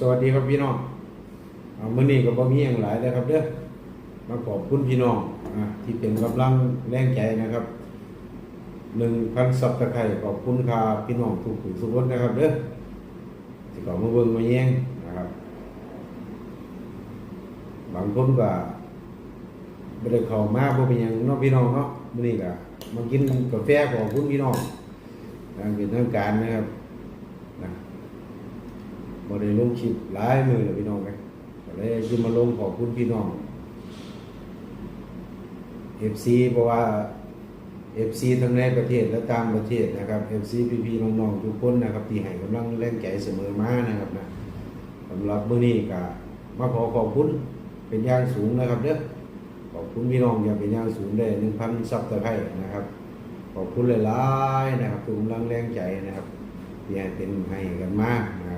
สวัสดีครับพี่น้องเอามื้อนี้ก็บ่มีหยังหลายเลยครับเด้อมาขอบคุณพี่น้องอ่าที่เป็นกำลังแรงใจนะครับ1,000ซับตะไคร้ขอบคุณครับพี่น้องทุกผู้ทุกคนนะครับเด้อที่ข้ามาเบิ่งมาแย่งนะครับ บางคนก็บ่ได้เข้ามาบ่เป็นหยังเนาะพี่น้องเนาะมื้อนี้ก็มากินกาแฟขอบคุณพี่น้องทางเป็นทางการนะครับนะ บ่ได้ลงคลิปหลายมือแล้วพี่น้องเอ้ยก็เลยสิมาลงขอบคุณพี่น้อง FC เพราะว่า FC ทั้งในประเทศและต่างประเทศนะครับ FC พี่ๆน้องๆทุกคนนะครับที่ให้กำลังแรงใจเสมอมานะครับนะสำหรับมื้อนี้ก็มาขอขอบคุณเป็นอย่างสูงนะครับเด้อขอบคุณพี่น้องอย่างเป็นอย่างสูงได้1,000ซับตะไคร้นะครับ ขอบคุณหลายๆนะครับทุกกำลังแรงใจนะครับที่ให้เป็นให้กันมากนะค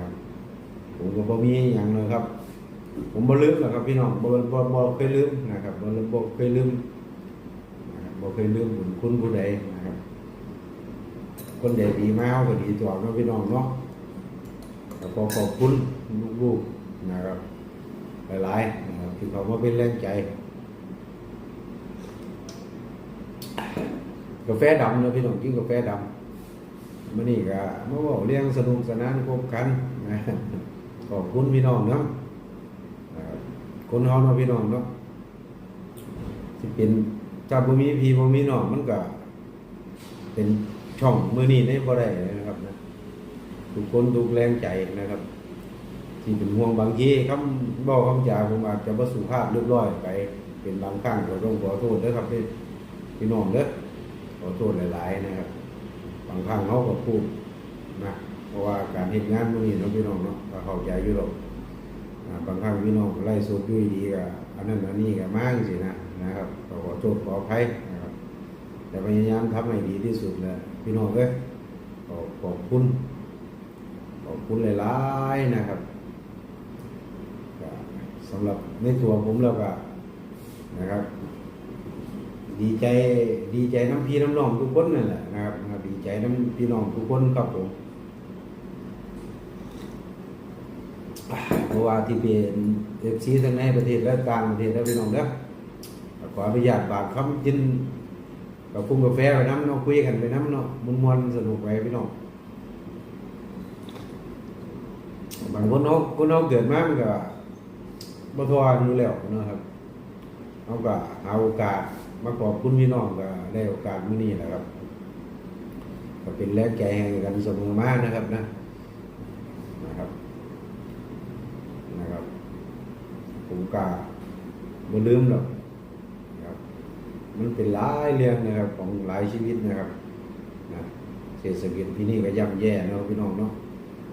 รับ ผมก็บ่มีหยังเลยครับ ผมบ่ลืมหรอกครับ พี่น้องบ่บ่บ่เคยลืมนะครับบ่บ่เคยลืมนะครับบ่เคยลืมบุญคุณผู้ใดนะครับ คนใดดีมาเฮาก็ดีตัวเนาะพี่น้องเนาะก็ขอขอบคุณลูกๆนะครับหลายๆนะครับที่เขามาเป็นแรงใจกาแฟดำนะพี่น้องกินกาแฟดำมื้อนี้ก็มาเว้าเรื่องสนุกสนานคบกันนะ ขอบคุณพี่น้องเนาะคนเฮาเนาะพี่น้องเนาะที่เป็นถ้าบ่มีพี่บ่มีน้องมันก็เป็นช่องมือนี้ได้บ่ได้นะครับนะทุกคนทุกแรงใจนะครับ ที่เป็นห่วงบางทีคำบอกคำจาผมอาจจะบ่สุภาพเรียบร้อยไป เป็นบางครั้งก็ต้องขอโทษเด้อครับพี่พี่น้องเด้อขอโทษหลาย ๆ นะครับ บางครั้งเขาก็พูดนะ เพราะว่าการเห็นงานมันนี่เนาะพี่น้องเนาะก็เข้าใจอยู่หรอกบางครั้งพี่น้องไล่สดด้วยดีก็อันนั้นอันนี้ก็มากสินะนะครับขอโทษขออภัยนะครับแต่พยายามทำให้ดีที่สุดเลยพี่น้องเอ้ยขอขอบคุณขอบคุณหลายๆนะครับสำหรับในตัวผมแล้วก็นะครับ ดีใจดีใจน้ำพี่น้ำน้องทุกคนนั่นแหละนะครับ ดีใจน้ำพี่น้องทุกคนครับผมอ่า เพราะว่าที่เป็นเอฟซีทั้งในประเทศและต่างประเทศแล้วพี่น้องเด้อขออนุญาตบากคำกินกับพุ่งกาแฟไปน้ำเนาะคุยกันไปน้ำเนาะมุนมวนสนุกไปพี่น้องบางคนเขาคนเขาเกิดมามันก็บ่ทออยู่แล้วนะครับเขาก็หาโอกาสมาขอบคุณพี่น้องก็ได้โอกาสมื้อนี้แหละครับ ก็เป็นแรงใจให้กันเสมอมานะครับนะนะครับนะครับ มก็บ่ลืมหรอกนะครับ มันเป็นหลายเรื่องนะครับ ของหลายชีวิตนะครับนะเศรษฐกิจที่นี่ก็ย่ำแย่นะพี่น้องเนาะ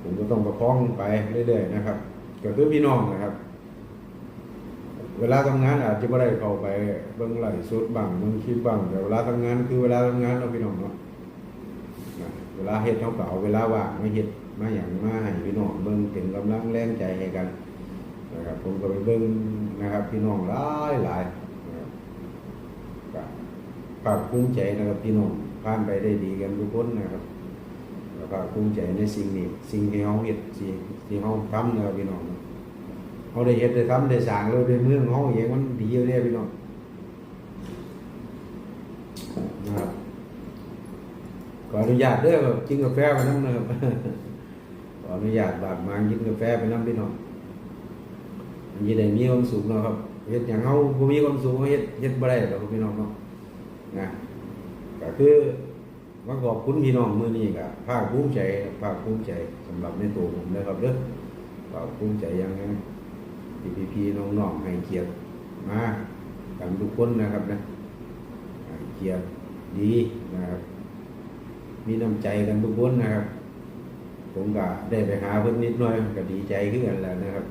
ผมก็ต้องประคองไปเรื่อยๆนะครับ ก็คือพี่น้องนะครับ เวลาทำงานอาจจะไม่ได้เข้าไปเบิ่งไหลฟ์สดบ้างเบิ่งคลิปบ้างแต่เวลาทำงานคือเวลาทำงานเราพี่น้องเนาะเวลาเฮ็ดเขาก็เอาเวลาว่างมาเฮ็ดมาอย่างมาให้พี่น้องเบิ่งเป็นกำลังแรงใจให้กัน นะครับผมก็ไปเบิ่งนะครับ พี่น้องหลายหลายนะครับก็ภาคภูมิใจนะครับพี่น้องผ่านไปได้ดีกันทุกคนนะครับแล้วก็ภูมิใจในสิ่งนี้ สิ่งที่เฮาเฮ็ดสิ่งที่เฮาทำนะครับพี่น้องเขาได้เฮ็ดได้ทำได้สร้างแล้วได้เมืองเขาเองมันดีอยู่แล้วพี่น้องนะครับขออนุญาตเด้อกินกาแฟไปน้ำนะครับขออนุญาตบากมากินกาแฟไปน้ำพี่น้อง มันจะได้มีความสุขเนาะครับเฮ็ดอย่างเขาบ่มีความสุขเฮ็ดเฮ็ดบ่ได้หรอกพี่น้องเนาะนะก็คือมาขอบคุณพี่น้องมื้อนี้ก็ภาคภูมิใจภาคภูมิใจสำหรับในตัวผมนะครับเด้อภาคภูมิใจอย่างนั้นพี่พี่น้องน้องๆให้เกียรติมากันทุกคนนะครับนะให้เกียรติดีนะครับมีน้ำใจกันทุกคนนะครับ ผมก็ได้ไปหาเพิ่นนิดหน่อยก็ดีใจขึ้นกันแล้วนะครับ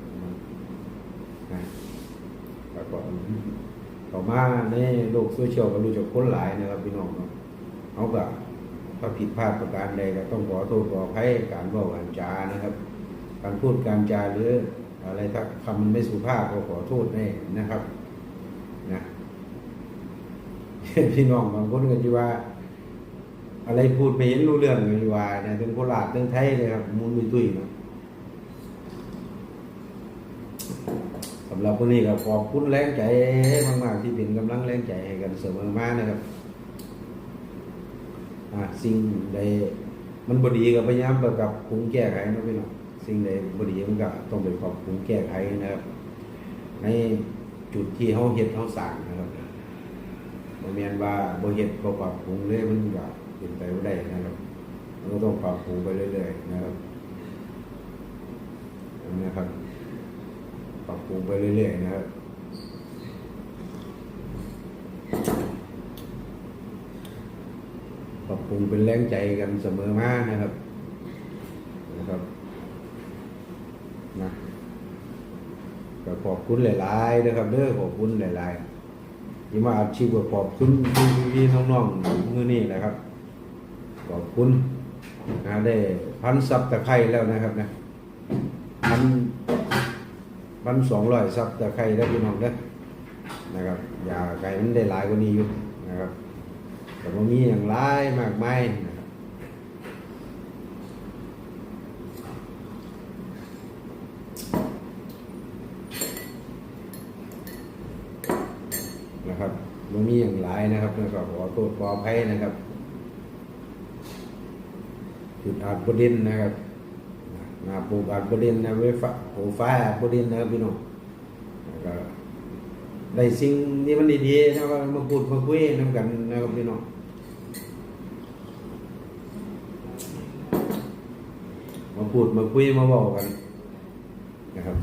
นะแล้วก็ต่อมาในโลกโซเชียลก็รู้จักคนหลายนะครับพี่น้องเนาะเขาก็ถ้าผิดพลาดประการใดก็ต้องขอโทษขออภัยการบอกการจานะครับ การพูดการจาหรืออะไรถ้าคำมันไม่สุภาพก็ขอโทษให้นะครับนะพี่น้องบางคนก็จะว่า อะไรพูดไม่เห็นรู้เรื่องเลยว่าเนี่ยถึงโคราชถึงไทยเลยครับมุนมีตุยนะ สำหรับวันนี้ก็ขอบคุณแรงใจมาก ๆ ที่เป็นกำลังแรงใจให้กันเสมอมานะครับสิ่งใดมันบดีก็พยายามไปกับปรุงแก้ไขนะพี่น้องสิ่งใดบดีมันก็ต้องไปปรับปรุงแก้ไขนะครับ ในจุดที่เขาเฮ็ดเขาสั่งนะครับบ่แม่นว่าบ่เฮ็ดบ่ปรับปรุงเลยมันก็เป็นไปบ่ได้นะครับมันก็ต้องปรับปรุงไปเรื่อยๆนะครับ ปรุงไปเรื่อยๆนะครับปรับปรุงเป็นแรงใจกันเสมอมานะครับ นะครับนะก็ขอบคุณหลาย ๆ นะครับเด้อขอบคุณหลายๆที่มาอาชีพก็ขอบคุณพี่ๆน้องๆมือนี่นะครับ ขอบคุณนะได้พันซับตะไคร้แล้วนะครับนะพัน พันสองร้อยซับแต่ใครได้พี่น้องเด้อนะครับ อย่าไก่มันได้หลายกว่านี้อยู่นะครับ แต่ว่ามีอย่างหลายมากมายนะครับนะครับมันมีอย่างหลายนะครับแล้วก็ขอโทษขออภัยนะครับจุดอาจประเด็นนะครับ นาปลูกอาจประเด็นนะไว้ฟ้าโอ้ฟ้าอาจประเด็นนะครับพี่น้องก็ได้สิ่งที่มันดีๆนะครับมาพูดมาคุยนำกันนะครับพี่น้องมาพูดมาคุยมาบอกกันนะครับ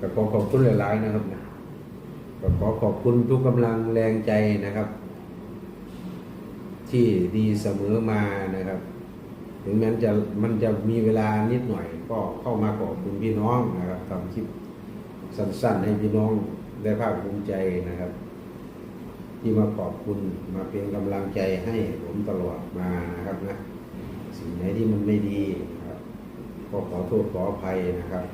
ก็ขอขอบคุณหลายๆนะครับนะก็ขอขอบคุณทุกกำลังแรงใจนะครับ ที่ดีเสมอมานะครับ ถึงแม้จะมันจะมีเวลานิดหน่อยก็เข้ามาขอบคุณพี่น้องนะครับทำคลิปสั้นๆ ให้พี่น้องได้ภาคภูมิใจนะครับ ที่มาขอบคุณมาเป็นกำลังใจให้ผมตลอดมานะครับนะสิ่งไหนที่มันไม่ดีนะครับก็ขอโทษขออภัยนะครับ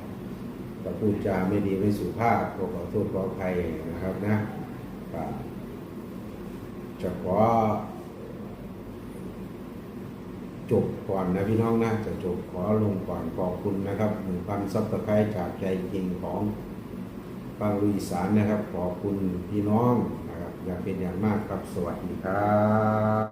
ถ้าพูดจาไม่ดีไม่สุภาพก็ขอโทษขออภัยนะครับนะจะขอ จบก่อนนะพี่น้องนะจะจบขอลงก่อนขอบคุณนะครับหนึ่งพันซับสไครต์จากใจจริงของฟังลุยสารนะครับ ขอบคุณพี่น้องนะครับ อยาเป็นอย่างมากครับสวัสดีครับ